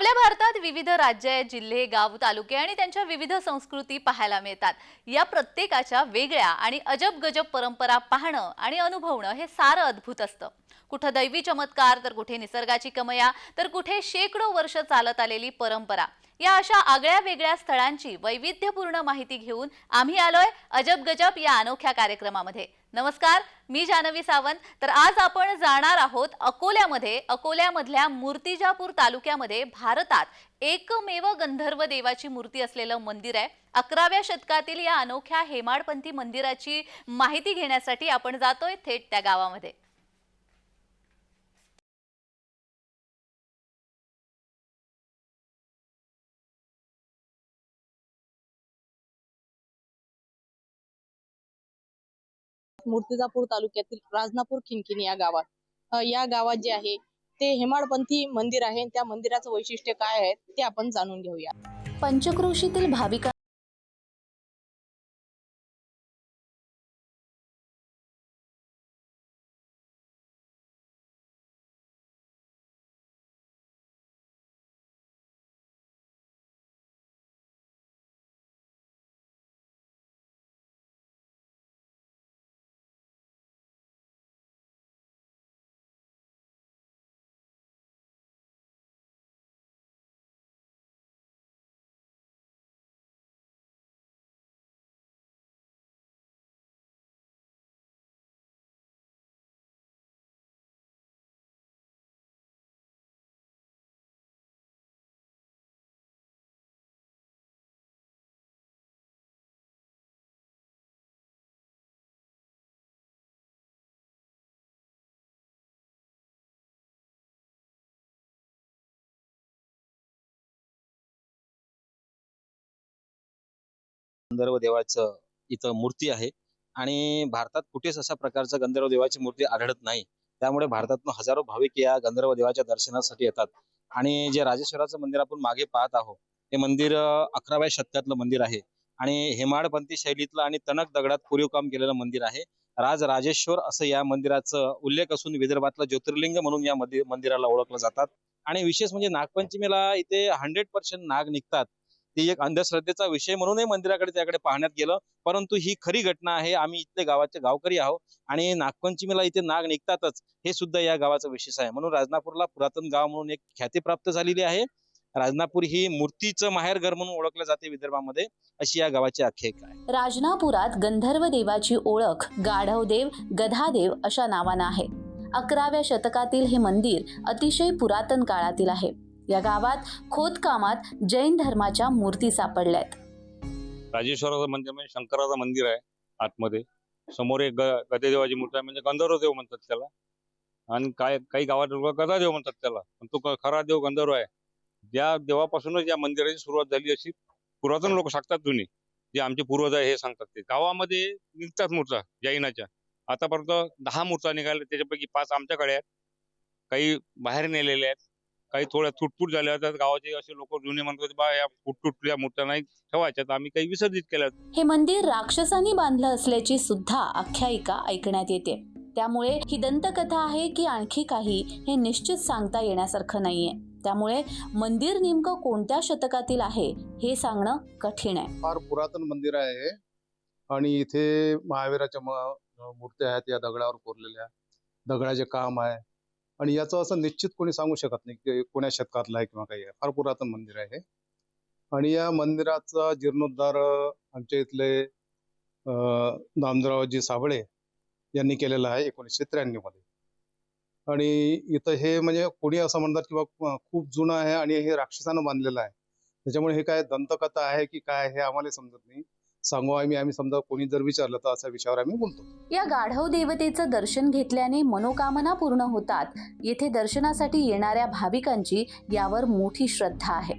आपल्या भारतात विविध राज्य जिल्हे गाव तालुके आणि त्यांच्या विविध संस्कृती पाहायला मिळतात. या प्रत्येकाच्या वेगळ्या आणि अजब गजब परंपरा पाहणं आणि अनुभवणं हे सारं अद्भुत असतं. कुठं दैवी चमत्कार तर कुठे निसर्गाची कमया तर कुठे शेकडो वर्ष चालत आलेली परंपरा. या अशा आगळ्या वेगळ्या स्थळांची वैविध्यपूर्ण माहिती घेऊन आम्ही आलोय अजब गजब या अनोख्या कार्यक्रमामध्ये. नमस्कार मी जानवी सावंत. तर आज आपण जाणार आहोत अकोल्यामध्ये. अकोल्यामधल्या मूर्तिजापूर तालुक्यामध्ये भारतात एकमेव गंधर्व देवाची मूर्ती असलेलं मंदिर आहे. अकराव्या शतकातील या अनोख्या हेमाडपंथी मंदिराची माहिती घेण्यासाठी आपण जातोय थेट त्या गावामध्ये. मूर्तिजापूर तालुक्यातील राजनापूर खिनखिनी या गावात. या गावात जे आहे ते हेमाडपंथी मंदिर आहे. त्या मंदिराचं वैशिष्ट्य काय आहे ते आपण जाणून घेऊया. पंचक्रोशीतील भाविक गंधर्व देवाचं इथं मूर्ती आहे. आणि भारतात कुठेच अशा प्रकारचं गंधर्व देवाची मूर्ती आढळत नाही. त्यामुळे भारतातून हजारो भाविक या गंधर्व देवाच्या दर्शनासाठी येतात. आणि जे राजेश्वराचं मंदिर आपण मागे पाहत आहोत हे मंदिर अकराव्या शतकातलं मंदिर आहे. आणि हेमाडपंथी शैलीतलं आणि तणक दगडात कोरीव काम केलेलं मंदिर आहे. राज राजेश्वर असं या मंदिराचं उल्लेख असून विदर्भातलं ज्योतिर्लिंग म्हणून या मंदिराला ओळखलं जातात. आणि विशेष म्हणजे नागपंचमीला इथे हंड्रेड पर्सेंट नाग निघतात. ती एक अंधश्रद्धेचा विषय म्हणूनही मंदिराकडे त्याकडे पाहण्यात गेलं. परंतु ही खरी घटना आहे. आम्ही इथले गावाचे गावकरी आहोत आणि नागपंचमीला इथे नाग निघतातच. हे सुद्धा या गावाचा विशेष आहे. म्हणून राजनापूरला पुरातन गाव म्हणून एक ख्याती प्राप्त झालेली आहे. राजनापूर ही मूर्तीचं माहेरघर म्हणून ओळखलं जाते विदर्भामध्ये. अशी या गावाची आख्यायिका आहे. राजनापुरात गंधर्व देवाची ओळख गाढवदेव गधादेव अशा नावानं आहे. अकराव्या शतकातील हे मंदिर अतिशय पुरातन काळातील आहे. या गावात खोदकामात जैन धर्माच्या मूर्ती सापडल्यात. राजेश्वराचं मंदिर म्हणजे शंकराचं मंदिर आहे आतमध्ये. समोर एक गदेदेवाची मूर्ती आहे म्हणजे गंधर्व देव म्हणतात त्याला. आणि काय काही गावात लोक गदादेव म्हणतात त्याला. पण तो खरा देव गंधर्व आहे. त्या देवापासूनच या मंदिराची सुरुवात झाली अशी पुरातन लोक सांगतात जुनी. जे आमचे पूर्वज आहे हे सांगतात ते. गावामध्ये निघतात मूर्ता जैनाच्या. आतापर्यंत दहा मूर्ती निघाल्या त्याच्यापैकी पाच आमच्याकडे आहेत. काही बाहेर नेलेल्या आहेत. काही थोड्या तुटफूट झाल्या तर गावाचे असे लोक जुने म्हणतात बा या तुटल्या मूर्त्या नाही ठेवायच्या तर आम्ही काही विसर्जित केल्या हे मंदिर राक्षसांनी बांधलं असल्याची सुद्धा आख्यायिका ऐकण्यात येते. त्यामुळे ही दंतकथा आहे की आणखी काही हे निश्चित सांगता येण्यासारखं नाहीये. त्यामुळे मंदिर नेमकं कोणत्या शतकातील आहे हे सांगणं कठीण आहे. फार पुरातन मंदिर आहे. हे आणि इथे महावीराच्या म- मूर्त्या आहेत या दगडावर कोरलेल्या. दगडाचे काम आहे. आणि याचं असं निश्चित कोणी सांगू शकत नाही की कोण्या शतकातलं आहे किंवा काही आहे. फार पुरातन मंदिर आहे आणि या मंदिराचा जीर्णोद्धार आमच्या इथले अं, साबळे यांनी केलेला आहे एकोणीसशे त्र्याण्णवमध्ये. आणि इथं हे म्हणजे कोणी असं म्हणतात की बा खूप जुनं आहे आणि हे राक्षसानं बांधलेलं आहे. त्याच्यामुळे हे काय दंतकथा आहे की काय हे आम्हाला समजत नाही. सांगू आम्ही आम्ही समजा कोणी जर विचारलं तर अशा विषयावर आम्ही बोलतो. या गाढव देवतेचं दर्शन घेतल्याने मनोकामना पूर्ण होतात. येथे दर्शनासाठी येणाऱ्या भाविकांची यावर मोठी श्रद्धा आहे.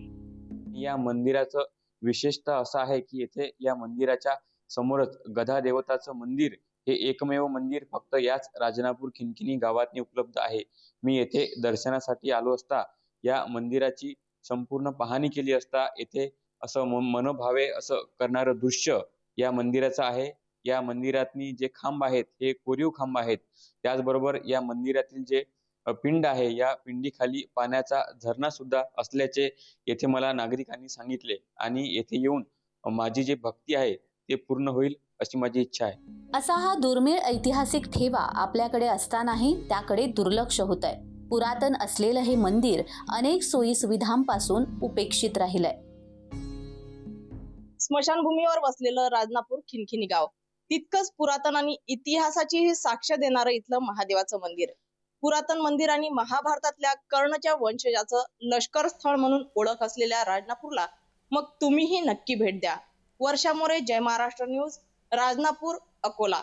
या मंदिराचं विशेषतः असं आहे की येथे या मंदिराच्या समोरच गधा देवताचं मंदिर हे एकमेव मंदिर फक्त याच राजनापूर खिनखिनी गावात उपलब्ध आहे. मी येथे दर्शनासाठी आलो असता या मंदिराची संपूर्ण पाहणी केली असता येथे असं मनोभावे असं करणारं दृश्य या मंदिराचं आहे. या मंदिरातनी जे खांब आहेत हे कोरीव खांब आहेत. त्याचबरोबर या मंदिरातील जे पिंड आहे या पिंडीखाली पाण्याचा झरणा सुद्धा असल्याचे येथे मला नागरिकांनी सांगितले आणि येथे येऊन माझी जी भक्ती आहे ते पूर्ण होईल अशी माझी इच्छा आहे. असा हा दुर्मिळ ऐतिहासिक ठेवा आपल्याकडे असतानाही त्याकडे दुर्लक्ष होत आहे पुरातन असलेलं हे मंदिर अनेक सोयी सुविधांपासून उपेक्षित राहिलंय. स्मशानभूमीवर वसलेलं राजनापूर खिनखिनी गाव. तितकंच पुरातन आणि इतिहासाची साक्ष देणारं इथलं महादेवाचं मंदिर. पुरातन मंदिर आणि महाभारतातल्या कर्णच्या वंशजाचं लष्कर स्थळ म्हणून ओळख असलेल्या राजनापूरला मग तुम्हीही नक्की भेट द्या. वर्षा मोरे जय महाराष्ट्र न्यूज राजनापूर अकोला.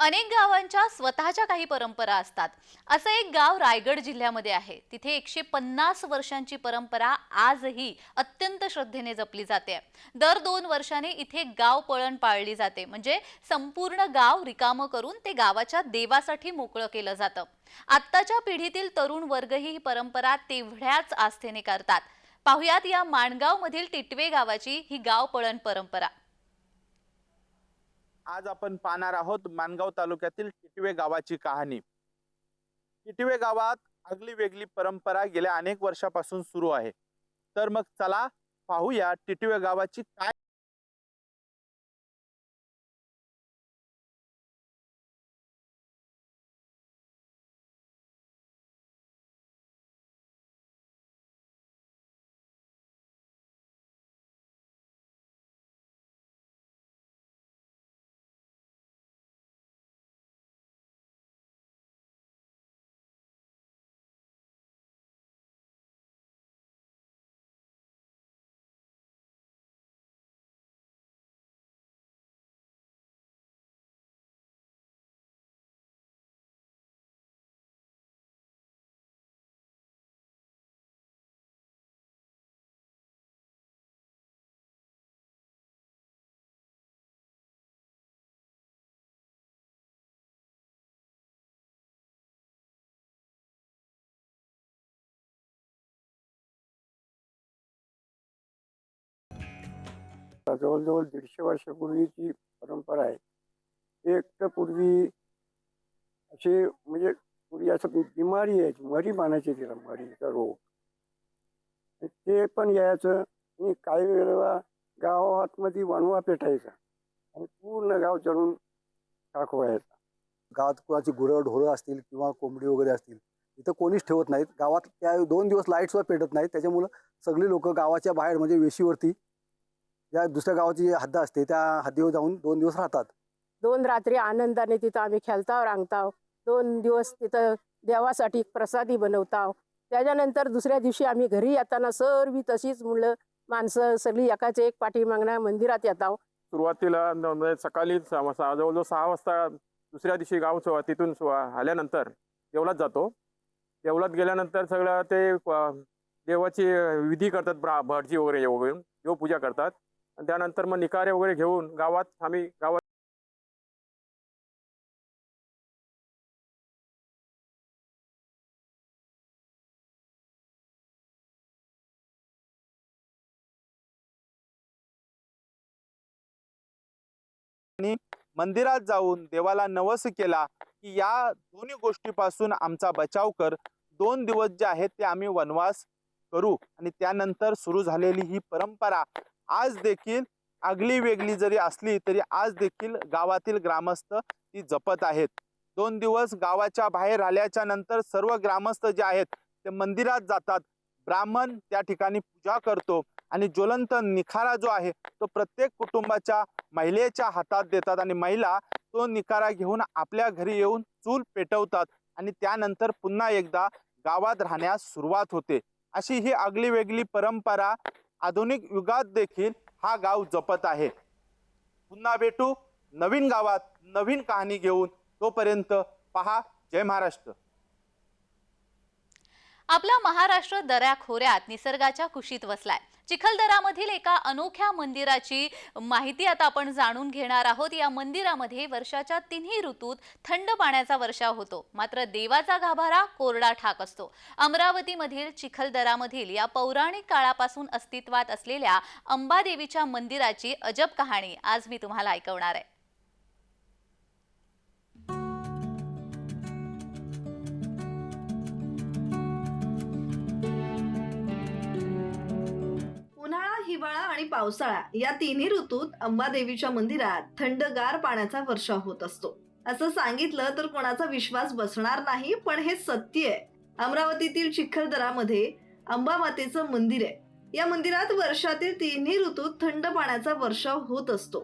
अनेक गावांच्या स्वतःच्या काही परंपरा असतात. असं एक गाव रायगड जिल्ह्यामध्ये आहे. तिथे एकशे पन्नास वर्षांची परंपरा आजही अत्यंत श्रद्धेने जपली जाते. दर दोन वर्षाने इथे गाव पळण पाळली जाते. म्हणजे संपूर्ण गाव रिकामं करून ते गावाच्या देवासाठी मोकळं केलं जातं. आत्ताच्या पिढीतील तरुण वर्गही ही परंपरा तेवढ्याच आस्थेने करतात. पाहुयात या माणगावमधील टिटवे गावाची ही गाव पळण परंपरा. आज आपण पाहणार आहोत माणगाव तालुक्यातील टिटवे गावाची कहाणी. टिटवे गावात आगली वेगळी परंपरा गेल्या अनेक वर्षापासून सुरू आहे. तर मग चला पाहूया टिटवे गावाची काय जवळजवळ दीडशे वर्षापूर्वीची परंपरा आहे. एक तर पूर्वी असे म्हणजे पूर्वी असं बिमारी यायची मरी मानायची तिला मरीचा रोग. ते पण यायचं आणि काही वेळेला गावातमध्ये वणवा पेटायचा आणि पूर्ण गाव चढून टाक गावात कोणाची गुरं ढोरं असतील किंवा कोंबडी वगैरे असतील इथं कोणीच ठेवत नाहीत. गावात त्या दोन दिवस लाइट सुद्धा पेटत नाहीत. त्याच्यामुळं सगळी लोक गावाच्या बाहेर म्हणजे वेशीवरती या दुसऱ्या गावाची जी हद्द असते त्या हद्दीवर जाऊन दोन दिवस राहतात. दोन रात्री आनंदाने तिथं आम्ही खेळताव रांगताव. दोन दिवस तिथं देवासाठी प्रसादी बनवताव. त्याच्यानंतर दुसऱ्या दिवशी आम्ही घरी येताना सर्व तशीच मुलं माणसं सगळी एकाच एक पाठी मागण्या मंदिरात येताव. सुरुवातीला न- म्हणजे सकाळी सहा- सहा- जवळजवळ सहा वाजता दुसऱ्या दिवशी गाव सु- तिथून आल्यानंतर देवळात जातो. देवळात गेल्यानंतर सगळं ते अ, देवाची विधी करतात ब्रा भटजी वगैरे वगैरे देवपूजा करतात. आणि त्यानंतर मग निकारे वगैरे घेऊन गावात आम्ही गावात मंदिरात जाऊन देवाला नवस केला की या दोन्ही गोष्टीपासून आमचा बचाव कर. दोन दिवस जे आहेत ते आम्ही वनवास करू. आणि त्यानंतर सुरू झालेली ही परंपरा आज देखील आगली वेगळी जरी असली तरी आज देखील गावातील ग्रामस्थ ती जपत आहेत. दोन दिवस गावाच्या बाहेर आल्याच्यानंतर सर्व ग्रामस्थ जे आहेत ते मंदिरात जातात. ब्राह्मण त्या ठिकाणी पूजा करतो आणि ज्वलंत निखारा जो आहे तो प्रत्येक कुटुंबाच्या महिलेच्या हातात देतात आणि महिला तो निकारा घेऊन आपल्या घरी येऊन चूल पेटवतात आणि त्यानंतर पुन्हा एकदा गावात राहण्यास सुरुवात होते. अशी ही आगली वेगळी परंपरा आधुनिक युगात देखील हा गाव जपत आहे. पुन्हा भेटू नवीन गावात नवीन कहाणी घेऊन तोपर्यंत पहा जय महाराष्ट्र. आपला महाराष्ट्र दऱ्याखोऱ्यात निसर्गाच्या कुशीत वसलाय. चिखलदरामधील एका अनोख्या मंदिराची माहिती आता आपण जाणून घेणार आहोत. या मंदिरामध्ये वर्षाच्या तिन्ही ऋतूत थंड पाण्याचा वर्षाव होतो. मात्र देवाचा गाभारा कोरडा ठाक असतो. अमरावतीमधील चिखलदरामधील या पौराणिक काळापासून अस्तित्वात असलेल्या अंबादेवीच्या मंदिराची अजब कहाणी आज मी तुम्हाला ऐकवणार आहे. हिवाळा आणि पावसाळा या तिन्ही ऋतूत अंबादेवीच्या मंदिरात थंडगार पाण्याचा वर्षाव होत असतो. असं सांगितलं तर कोणाचा विश्वास बसणार नाही पण हे सत्य आहे. अमरावतीतील चिखलदरामध्ये अंबामातेचं मंदिर आहे. या मंदिरात वर्षातील तिन्ही ऋतूत थंड पाण्याचा वर्षाव होत असतो.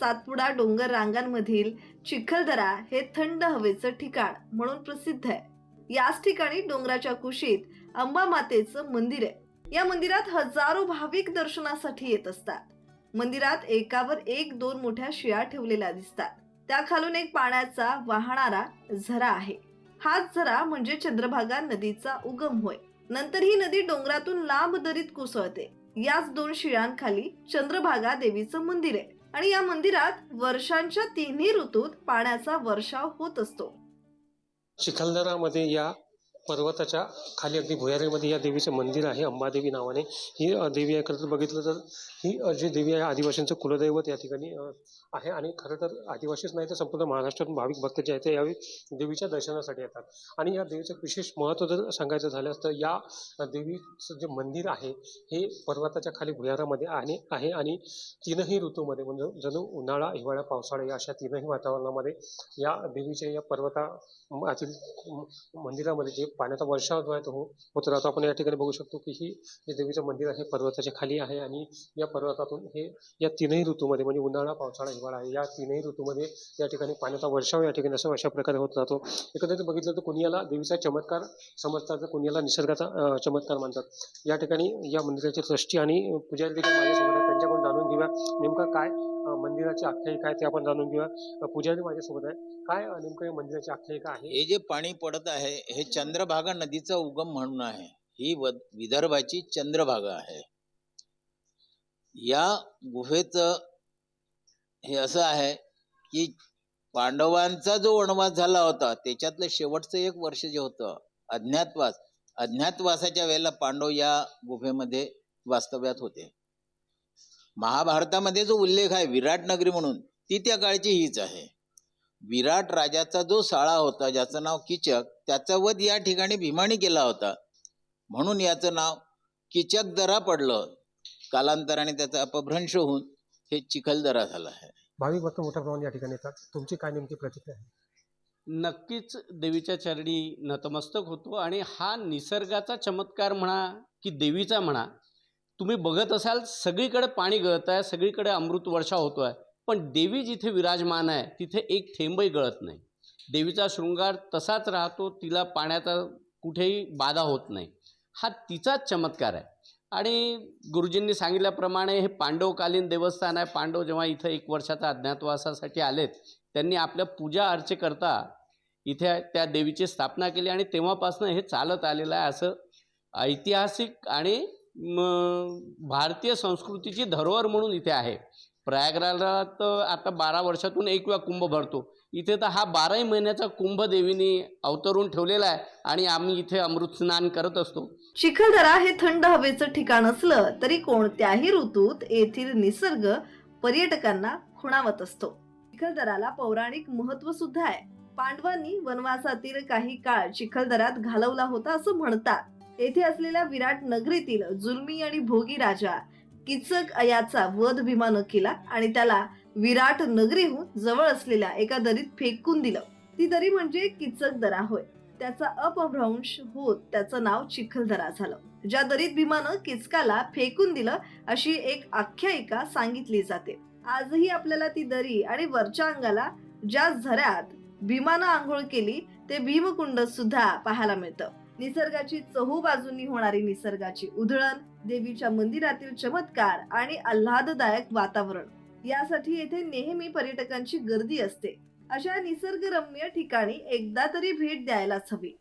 सातपुडा डोंगर रांगांमधील चिखलदरा हे थंड हवेचं ठिकाण म्हणून प्रसिद्ध आहे. याच ठिकाणी डोंगराच्या कुशीत अंबामातेचं मंदिर आहे. या मंदिरात हजारो भाविक दर्शनासाठी येत असतात. मंदिरात एकावर एक दोन मोठ्या शिळा ठेवलेल्या दिसतात. त्या खालून एक पाण्याचा वाहणारा झरा आहे. हाच झरा म्हणजे चंद्रभागा नदीचा उगम होय. नंतर ही नदी डोंगरातून लांब दरीत कोसळते. याच दोन शिळांखाली चंद्रभागा देवीचं मंदिर आहे. आणि या मंदिरात वर्षांच्या तिन्ही ऋतूत पाण्याचा वर्षाव होत असतो. चिखलदरामध्ये या पर्वताच्या खाली अगदी भुयारीमध्ये या देवीचं मंदिर आहे अंबादेवी नावाने. ही देवी आहे खरं तर बघितलं तर ही जी देवी आहे आदिवासींचं कुलदैवत या ठिकाणी आहे. आणि खरं तर आदिवासीच नाही तर संपूर्ण महाराष्ट्रातून भाविक भक्त जे आहेत ते यावेळी देवीच्या दर्शनासाठी येतात. आणि या देवीचं विशेष महत्त्व जर सांगायचं झालं तर या देवीचं जे मंदिर आहे हे पर्वताच्या खाली भुयारामध्ये आणि आहे. आणि तीनही ऋतूमध्ये म्हणजे जणू उन्हाळा हिवाळा पावसाळा या अशा तीनही वातावरणामध्ये या देवीच्या या पर्वता आतील मंदिरामध्ये जे पाण्याचा वर्षाव जो आहे तो हो- होत राहतो. आपण या ठिकाणी बघू शकतो की ही जे देवीचं मंदिर आहे पर्वताच्या खाली आहे आणि या पर्वतातून हे या तीनही ऋतूमध्ये म्हणजे उन्हाळा पावसाळा हिवाळा आहे या तीनही ऋतूमध्ये या ठिकाणी पाण्याचा वर्षाव या ठिकाणी असं अशा प्रकारे होत राहतो. एकंदरीत बघितलं तर कोणी याला देवीचा चमत्कार समजतात तर कुणी याला निसर्गाचा चमत्कार मानतात. या ठिकाणी या मंदिराचे ट्रस्टी आणि पुजारी देखील माझ्यासोबत त्यांच्याकडून जाणून घेऊया नेमकं काय मंदिराची आख्यायिका आहे ते आपण जाणून घेऊया. पुजारी माझ्यासोबत आहे काय नेमकं या मंदिराची आख्यायिका आहे? हे जे पाणी पडत आहे हे चंद्रभागा नदीचा उगम म्हणून आहे. ही विदर्भाची चंद्रभागा आहे. या गुहेचं हे असं आहे की पांडवांचा जो वनवास झाला होता त्याच्यातलं शेवटचं एक वर्ष जे होतं अज्ञातवास अज्ञातवासाच्या वेळेला पांडव या गुफेमध्ये वास्तव्यात होते. महाभारतामध्ये जो उल्लेख आहे विराट नगरी म्हणून ती त्या काळची हीच आहे. विराट राजाचा जो साळा होता ज्याचं नाव किचक त्याचा वध या ठिकाणी भीमाने केला होता. म्हणून याचं नाव किचकदरा पडलं. कालांतराने त्याचा अपभ्रंश होऊन हे चिखलदरा झालं आहे. भाविक भक्त मोठ्या प्रमाणात या ठिकाणी येतात. तुमची काय नेमकी प्रतिक्रिया आहे? नक्कीच देवीच्या चरणी नतमस्तक होतो आणि हा निसर्गाचा चमत्कार म्हणा की देवीचा म्हणा तुम्ही बघत असाल सगळीकडे पाणी गळत आहे सगळीकडे अमृत वर्षा होतो आहे पण देवी जिथे विराजमान आहे तिथे एक थेंबही गळत नाही. देवीचा शृंगार तसाच राहतो तिला पाण्याचा कुठेही बाधा होत नाही. हा तिचाच चमत्कार आहे. आणि गुरुजींनी सांगितल्याप्रमाणे हे पांडवकालीन देवस्थान आहे. पांडव जेव्हा इथं एक वर्षाचा अज्ञातवासासाठी आलेत त्यांनी आपल्या पूजा अर्चेकरता इथे त्या देवीची स्थापना केली आणि तेव्हापासून हे चालत आलेलं आहे असं ऐतिहासिक आणि भारतीय संस्कृतीची धरोहर म्हणून इथे आहे. प्रयागराजला तर आता बारा वर्षातून एक वेळा कुंभ भरतो. इथे तर हा बाराही महिन्याचा कुंभ देवीने अवतरून ठेवलेला आहे आणि आम्ही इथे अमृत स्नान करत असतो. चिखलदरा हे थंड हवेचं ठिकाण असलं तरी कोणत्याही ऋतूत येथील निसर्ग पर्यटकांना खुणावत असतो. चिखलदराला पौराणिक महत्त्व सुद्धा आहे. पांडवांनी वनवासातील काही काळ चिखलदरात घालवला होता असं म्हणतात. येथे असलेल्या विराट नगरीतील जुलमी आणि भोगी राजा किचक याचा वध भीमानं केला आणि त्याला विराट नगरीहून जवळ असलेल्या एका दरीत फेकून दिलं. ती दरी म्हणजे किचक दरा होय. त्याचा अपभ्रंश होत त्याचं नाव चिखलदरा झालं. ज्या दरीत भीमानं किचकाला फेकून दिलं अशी एक आख्यायिका सांगितली जाते. आजही आपल्याला ती दरी आणि वरच्या अंगाला ज्या झऱ्यात भीमानं आंघोळ केली ते भीमकुंड सुद्धा पाहायला मिळतं. निसर्गाची चहू बाजूंनी होणारी निसर्गाची उधळण देवीच्या मंदिरातील चमत्कार आणि आल्हाददायक वातावरण. यासाठी येथे नेहमी पर्यटकांची गर्दी असते. अशा निसर्गरम्य ठिकाणी एकदा तरी भेट द्यायलाच हवी.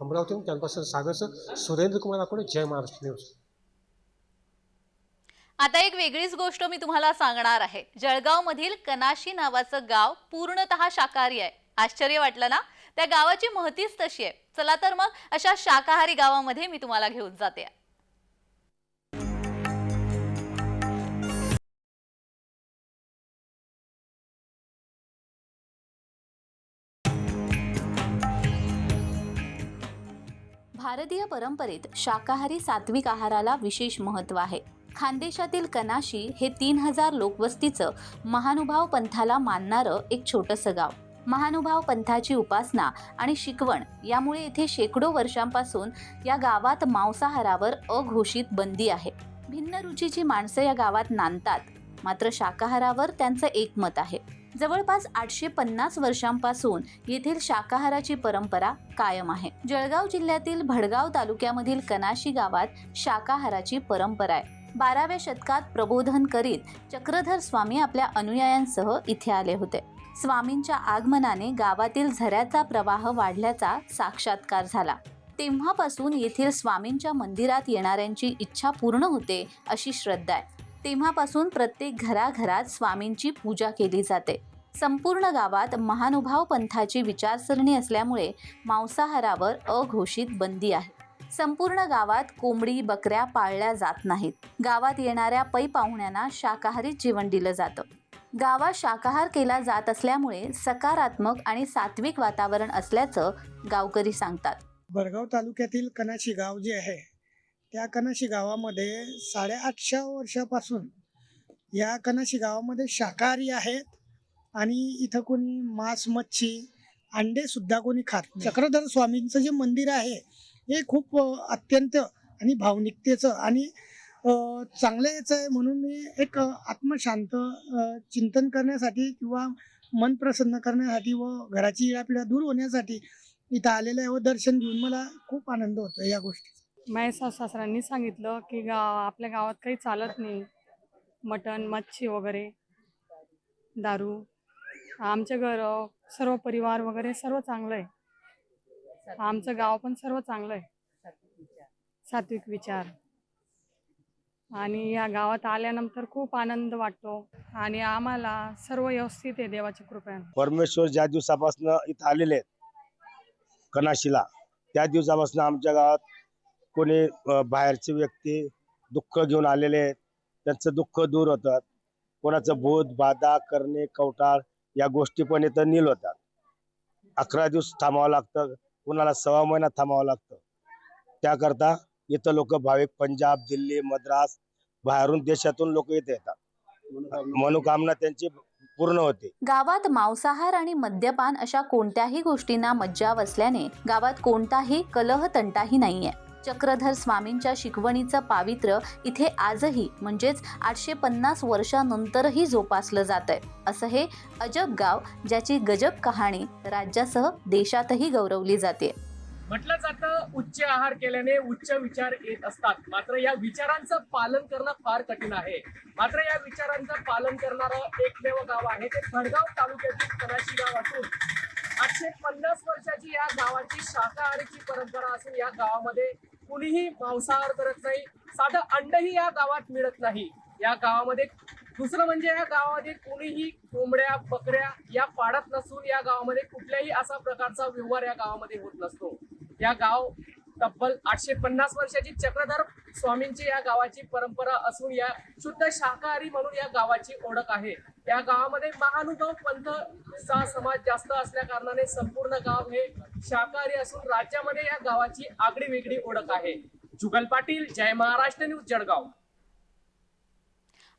अमरावतीहून कॅम्पस सागरचं सुरेंद्र कुमार आकोडे जय महाराष्ट्र न्यूज. आता एक वेगळीच गोष्ट मी तुम्हाला सांगणार आहे. जळगाव मधील कनाशी नावाचं गाव पूर्णतः शाकाहारी आहे. आश्चर्य वाटलं ना? त्या गावाची महतीच तशी आहे. चला तर मग अशा शाकाहारी गावामध्ये मी तुम्हाला घेऊन जाते. भारतीय परंपरेत शाकाहारी सात्विक आहाराला विशेष महत्त्व आहे. खानदेशातील कनाशी हे तीन हजार लोकवस्तीचं महानुभाव पंथाला मानणारं एक छोटंसं गाव. महानुभाव पंथाची उपासना आणि शिकवण यामुळे येथे शेकडो वर्षांपासून या गावात मांसाहारावर अघोषित बंदी आहे. भिन्न रुचीची माणसं या गावात नांदतात मात्र शाकाहारावर त्यांचं एकमत आहे. जवळपास आठशे पन्नास वर्षांपासून येथील शाकाहाराची परंपरा कायम आहे. जळगाव जिल्ह्यातील भडगाव तालुक्यामधील कनाशी गावात शाकाहाराची परंपरा आहे. बाराव्या शतकात प्रबोधन करीत चक्रधर स्वामी आपल्या अनुयायांसह इथे आले होते. स्वामींच्या आगमनाने गावातील झऱ्याचा प्रवाह वाढल्याचा साक्षात्कार झाला. तेव्हापासून येथील स्वामींच्या मंदिरात येणाऱ्यांची इच्छा पूर्ण होते अशी श्रद्धा आहे. तेव्हापासून प्रत्येक घराघरात स्वामींची पूजा केली जाते. संपूर्ण गावात महानुभाव पंथाची विचारसरणी असल्यामुळे मांसाहारावर अघोषित बंदी आहे. संपूर्ण गावात कोंबडी बकऱ्या पाळल्या जात नाहीत. गावात येणाऱ्या पै पाहुण्यांना शाकाहारीच जेवण दिलं जातं. गावात शाकाहार केला जात असल्यामुळे सकारात्मक आणि सात्विक वातावरण असल्याचं गावकरी सांगतात. भडगाव तालुक्यातील कनाची गाव जे आहे त्या कनाशी गावामध्ये साडेआठशे वर्षापासून या कनाशी गावामध्ये शाकाहारी आहेत. आणि इथं कोणी मांस मच्छी अंडे सुद्धा कोणी खात. चक्रधर स्वामींचं जे मंदिर आहे हे खूप अत्यंत आणि भावनिकतेचं आणि चांगलं याचं आहे. म्हणून मी एक आत्मशांत चिंतन करण्यासाठी किंवा मन प्रसन्न करण्यासाठी व घराची इडापिडा दूर होण्यासाठी इथं आलेलं आहे व दर्शन घेऊन मला खूप आनंद होतो या गोष्टी माझ्या सासरांनी सांगितलं की गा आपल्या गावात काही चालत नाही. मटण मच्छी वगैरे दारू. आमच्या घर सर्व परिवार वगैरे सर्व चांगलं आहे आमचं गाव पण सर्व चांगलं आहे सात्विक विचार. आणि या गावात आल्यानंतर खूप आनंद वाटतो आणि आम्हाला सर्व व्यवस्थित आहे देवाच्या कृपया परमेश्वर ज्या दिवसापासून इथं आलेले आहेत कनाशीला त्या दिवसापासून आमच्या गावात कोणी बाहेरचे व्यक्ती दुःख घेऊन आलेले आहेत त्यांचं दुःख दूर होतात. कोणाचं भूत बाधा करणे कवटाळ या गोष्टी पण इथं नील होतात. अकरा दिवस थांबावं लागतं कुणाला सव्वा महिना थांबावं लागतं. त्याकरता इथं लोक भाविक पंजाब दिल्ली मद्रास बाहेरून देशातून लोक इथे येतात. मनोकामना त्यांची पूर्ण होते. गावात मांसाहार आणि मद्यपान अशा कोणत्याही गोष्टींना मज्जाव असल्याने गावात कोणताही कलह तंटाही नाहीये. चक्रधर स्वामींच्या शिकवणीचं पावित्र्य इथे आजही म्हणजेच आठशे पन्नास वर्षानंतरही जोपासलं जात आहे असं हे अजब गाव ज्याची गजब कहाणी राज्यासह देशातही गौरवली जाते. म्हटलं जातं उच्च आहार केल्याने उच्च विचार येत असतात. मात्र या विचारांचं पालन करणं फार कठीण आहे. मात्र या विचारांचं पालन करणारं एकमेव गाव आहे ते भडगाव तालुक्यातील तलाशी गाव असून आठशे पन्नास वर्षाची या गावाची शाकाहारीची परंपरा असून या गावामध्ये कुणीही मांसाहार करत नाही. साधं अंडही या गावात मिळत नाही. या गावामध्ये दुसरं म्हणजे या गावामध्ये कोणीही कोंबड्या बकऱ्या या पाडत नसून या गावामध्ये कुठल्याही असा प्रकारचा व्यवहार या गावामध्ये होत नसतो. या गाव तब्बल आठशे पन्नास वर्षाची चक्रधर स्वामींची या गावाची परंपरा असून या शुद्ध शाकाहारी म्हणून या गावाची ओळख आहे. या गावामध्ये महानुभाव पंथचा समाज जास्त असल्या कारणाने संपूर्ण गाव हे शाकाहारी असून राज्यामध्ये या गावाची आगळी वेगळी ओळख आहे. जुगल पाटील जय महाराष्ट्र न्यूज जळगाव.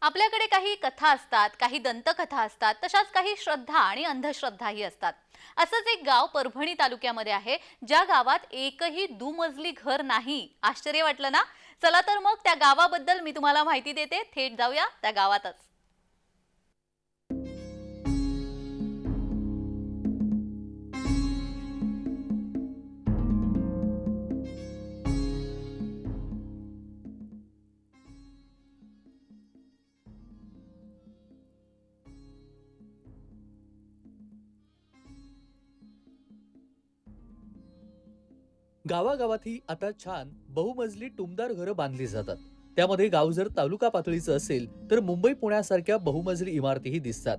आपल्याकडे काही कथा असतात काही दंतकथा असतात तशाच काही श्रद्धा आणि अंधश्रद्धाही असतात. असंच एक गाव परभणी तालुक्यामध्ये आहे. ज्या गावात एकही दुमजली घर नाही. आश्चर्य वाटलं ना? चला तर मग त्या गावाबद्दल मी तुम्हाला माहिती देते. थेट जाऊया त्या गावातच. गावागावातही आता छान बहुमजली टुमदार घरं बांधली जातात. त्यामध्ये गाव जर तालुका पातळीचं असेल तर मुंबई पुण्यासारख्या बहुमजली इमारतीही दिसतात.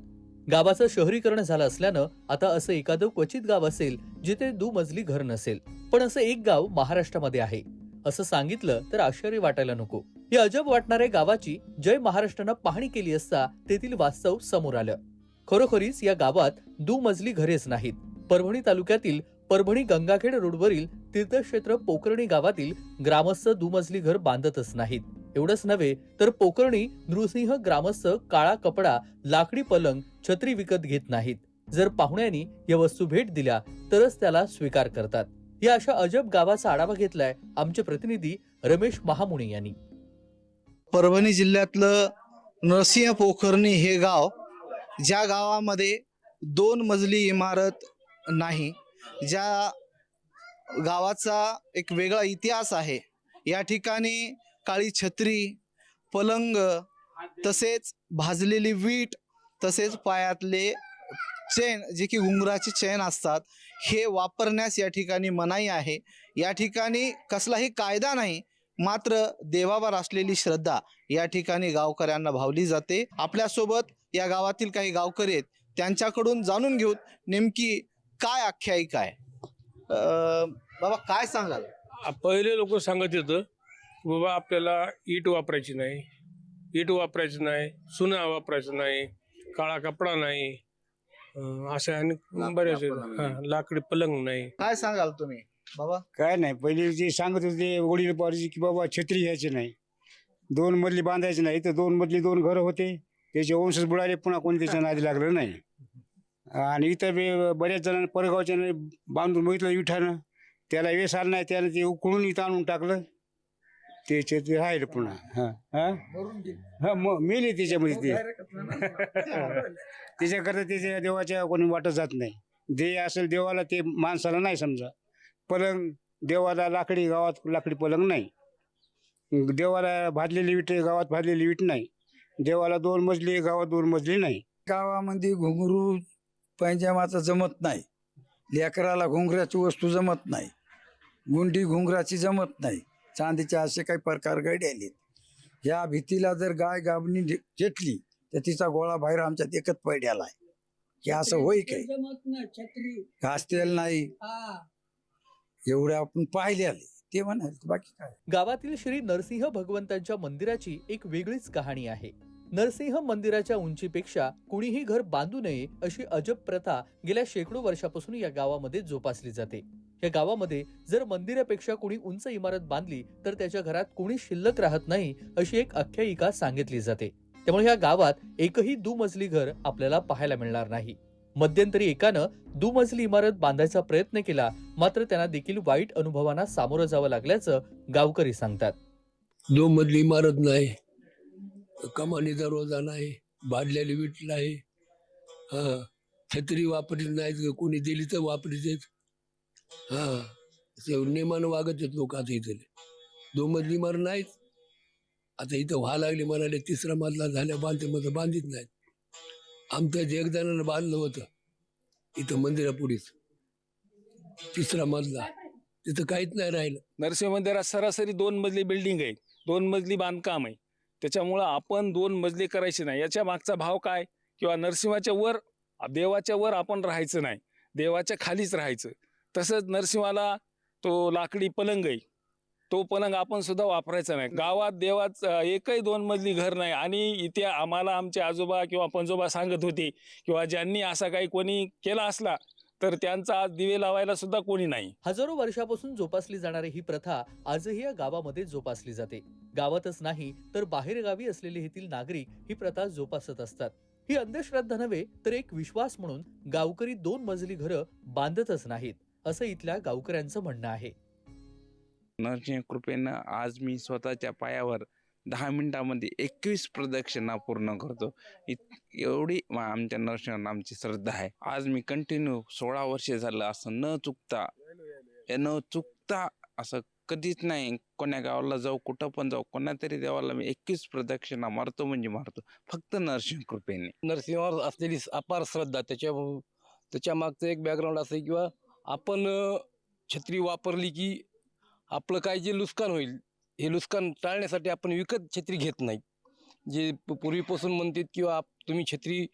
गावाचं शहरीकरण झालं असल्यानं आता असं एखादं क्वचित गाव असेल जिथे दुमजली घर नसेल. पण असं एक गाव महाराष्ट्रामध्ये आहे. असं सांगितलं तर आश्चर्य वाटायला नको. या अजब वाटणाऱ्या गावाची जय महाराष्ट्रानं पाहणी केली असता तेथील वास्तव समोर आलं. खरोखरीच या गावात दुमजली घरेच नाहीत. परभणी तालुक्यातील परभणी गंगाखेड रोडवरील तीर्थक्षेत्र पोकर्णी गावातील ग्रामस्थ दुमजली घर बांधतच नाहीत. एवढंच नव्हे तर पोकर्णी नृसिंह ग्रामस्थ काळा कपडा लाकडी पलंग छत्री विकत घेत नाहीत. जर पाहुण्यांनी या वस्तू भेट दिल्या तरच त्याला स्वीकार करतात. या अशा अजब गावाचा आढावा घेतलाय आमचे प्रतिनिधी रमेश महामुणे यांनी. परभणी जिल्ह्यातलं नरसिंह पोखरणी हे गाव ज्या गावामध्ये दोन मजली इमारत नाही ज्या गावाचा एक वेगळा इतिहास आहे. या ठिकाणी काळी छत्री पलंग तसेच भाजलेली वीट तसेच पायातले चेन जे की घुंगराचे चेन असतात हे वापरण्यास या ठिकाणी मनाई आहे. या ठिकाणी कसलाही कायदा नाही मात्र देवावर असलेली श्रद्धा या ठिकाणी गावकऱ्यांना भावली जाते. आपल्यासोबत या गावातील काही गावकरी आहेत त्यांच्याकडून जाणून घेऊत नेमकी काय आख्यायिका आहे? बाबा काय सांगाल? पहिले लोक सांगत येतं बाबा आपल्याला ईट वापरायची नाही. ईट वापरायची नाही सुना वापरायचं नाही काळा कपडा नाही अं, अशा आणि बऱ्याच हा लाकडी पलंग नाही. काय सांगाल तुम्ही बाबा? काय नाही पहिले जे सांगत होते वडील पारजी की बाबा छत्री घ्यायची नाही. दोन मजली बांधायची नाही तर दोन मजली दोन घरं होते. त्याचे वंशच बुडाले पुन्हा कोणी त्याच्या नादी लागलं नाही. आणि इतर बी बऱ्याच जणांना परगावच्या बांधून बघितलं विठानं. त्याला वेस आला नाही त्यानं ते उकळून इथं आणून टाकलं. त्याचे ते राहिलं पुन्हा. हा हा. हा मग मेले त्याच्यामध्ये ते. त्याच्याकरता त्याच्या देवाच्या कोणी वाटत जात नाही. दे असेल देवाला ते माणसाला नाही समजा. पलंग देवाला लाकडी गावात लाकडी पलंग नाही. देवाला भाजलेली विट गावात भाजलेली विट नाही. देवाला दोन मजली गावात दोन मजली नाही. गावामध्ये घुंगरू पैजामाचं जमत नाही. लेकराला घुंगराची वस्तू जमत नाही. गुंडी घुंगराची जमत नाही. चांदीचे असे काही प्रकार घडले या भीतीला जर गाय गाबणी घेतली तर तिचा गोळा बाहेर आमच्यात एकच पडलेला आहे. की असं होई काय? घास तेल नाही. एवढे आपण पाहिले आले ते म्हणाल बाकी काय? गावातील श्री नरसिंह भगवंतांच्या मंदिराची एक वेगळीच कहाणी आहे. नरसिंह मंदिराच्या उंचीपेक्षा कुणीही घर बांधू नये अशी अजब प्रथा गेल्या शेकडो वर्षापासून या गावामध्ये जोपासली जाते. या गावामध्ये जर मंदिरापेक्षा कुणी उंच इमारत बांधली तर त्याच्या घरात कुणी शिल्लक राहत नाही अशी एक आख्यायिका सांगितली जाते. त्यामुळे या गावात एकही दुमजली घर आपल्याला पाहायला मिळणार नाही. मध्यंतरी एकानं दुमजली इमारत बांधायचा प्रयत्न केला मात्र त्यांना देखील वाईट अनुभवांना सामोरं जावं लागल्याचं गावकरी सांगतात. दोन इमारत नाही. कमानी दरवाजा नाही भाजलेली विट नाही हा छत्री वापरीत नाहीत कोणी दिली तर वापरीत हा ते नेमानं वागत आहेत लोक आता इथले. दोन मजली मर नाहीत. आता इथं व्हा लागली म्हणाले तिसरा मजला झाल्या बांधते मध्ये बांधित नाहीत. आमचं जगदानानं एकजणानं बांधलं होतं इथं मंदिरापुढेच. तिसरा मजला तिथं काहीच नाही राहिलं. नरसिंह मंदिरात सरासरी दोन मजली बिल्डिंग आहे दोन मजली बांधकाम आहे. त्याच्यामुळं आपण दोन मजली करायची नाही. याच्या मागचा भाव काय? किंवा नरसिंहाच्या वर देवाच्या वर आपण राहायचं नाही. देवाच्या खालीच राहायचं. तसंच नरसिंहाला तो लाकडी पलंग आहे. तो पलंग आपण सुद्धा वापरायचा नाही. गावात देवाच एकही दोन मजली घर नाही. आणि इथे आम्हाला आमचे आजोबा किंवा पंजोबा सांगत होते किंवा ज्यांनी असा काही कोणी केला असला तर त्यांचा आज दिवे लावायला सुद्धा कोणी नाही. हजारो वर्षापासून जोपासली जाणारी ही प्रथा आजही या गावामध्ये जोपासली जाते. गावातच नाही तर बाहेरगावी असलेले येथील नागरिक ही प्रथा जोपासत असतात. ही अंधश्रद्धा नव्हे तर एक विश्वास म्हणून गावकरी दोन मजली घरं बांधतच नाहीत असं इथल्या गावकऱ्यांचं म्हणणं आहे. नरसिंह कृपेनं आज मी स्वतःच्या पायावर दहा मिनटामध्ये एकवीस प्रदक्षिणा पूर्ण करतो. इत एवढी आमच्या नरसिंहांना आमची श्रद्धा आहे. आज मी कंटिन्यू सोळा वर्षे झालं असं न चुकता न चुकता असं कधीच नाही कोण्या गावाला जाऊ कुठं पण जाऊ कोणा तरी देवाला मी एकवीस प्रदक्षिणा मारतो म्हणजे मारतो. फक्त नरसिंह कृपेने. नरसिंहावर असलेली अपार श्रद्धा त्याच्या त्याच्या मागचं एक बॅकग्राऊंड असं किंवा आपण छत्री वापरली की आपलं काय जे नुकसान होईल हे नुकसान टाळण्यासाठी आपण विकत छत्री घेत नाही. जे प- पूर्वीपासून म्हणतात किंवा तुम्ही छत्री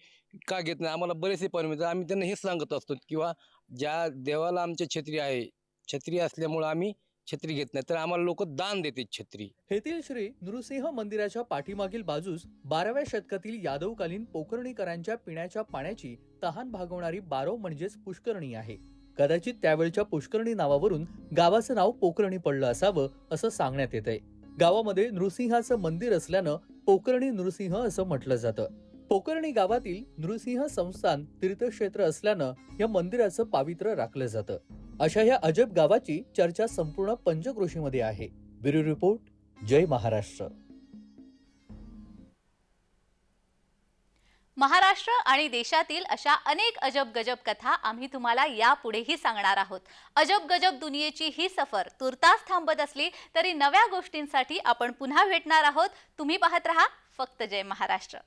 का घेत नाही? आम्हाला बरेचसे पाणी मिळतात आम्ही त्यांना हेच सांगत असतो किंवा ज्या देवाला आमच्या छत्री आहे छत्री असल्यामुळं आम्ही छत्री घेत नाही. तर आम्हाला लोक दान देतात छत्री. येथील श्री नृसिंह मंदिराच्या पाठीमागील बाजूस बाराव्या शतकातील यादवकालीन पोखरणीकरांच्या पिण्याच्या पाण्याची तहान भागवणारी बारव म्हणजेच पुष्करणी आहे. कदाचित त्यावेळच्या पुष्करणी नावावरून गावाचं नाव पोकरणी पडलं असावं असं सांगण्यात येत आहे गावामध्ये नृसिंहाचं मंदिर असल्यानं पोकर्णी नृसिंह असं म्हटलं जातं. पोकर्णी गावातील नृसिंह संस्थान तीर्थक्षेत्र असल्यानं या मंदिराचं पावित्र्य राखलं जातं. अशा ह्या अजब गावाची चर्चा संपूर्ण पंचक्रोशीमध्ये आहे. Bureau report Jai Maharashtra. Maharashtra आणि देशातील अशा अनेक अजब गजब कथा आम्ही तुम्हाला यापुढेही सांगणार आहोत. अजब गजब दुनियेची ही सफर तुर्तास थांबत असली तरी नव्या गोष्टींसाठी आपण पुन्हा भेटणार आहोत. तुम्ही पाहत रहा फक्त जय महाराष्ट्र.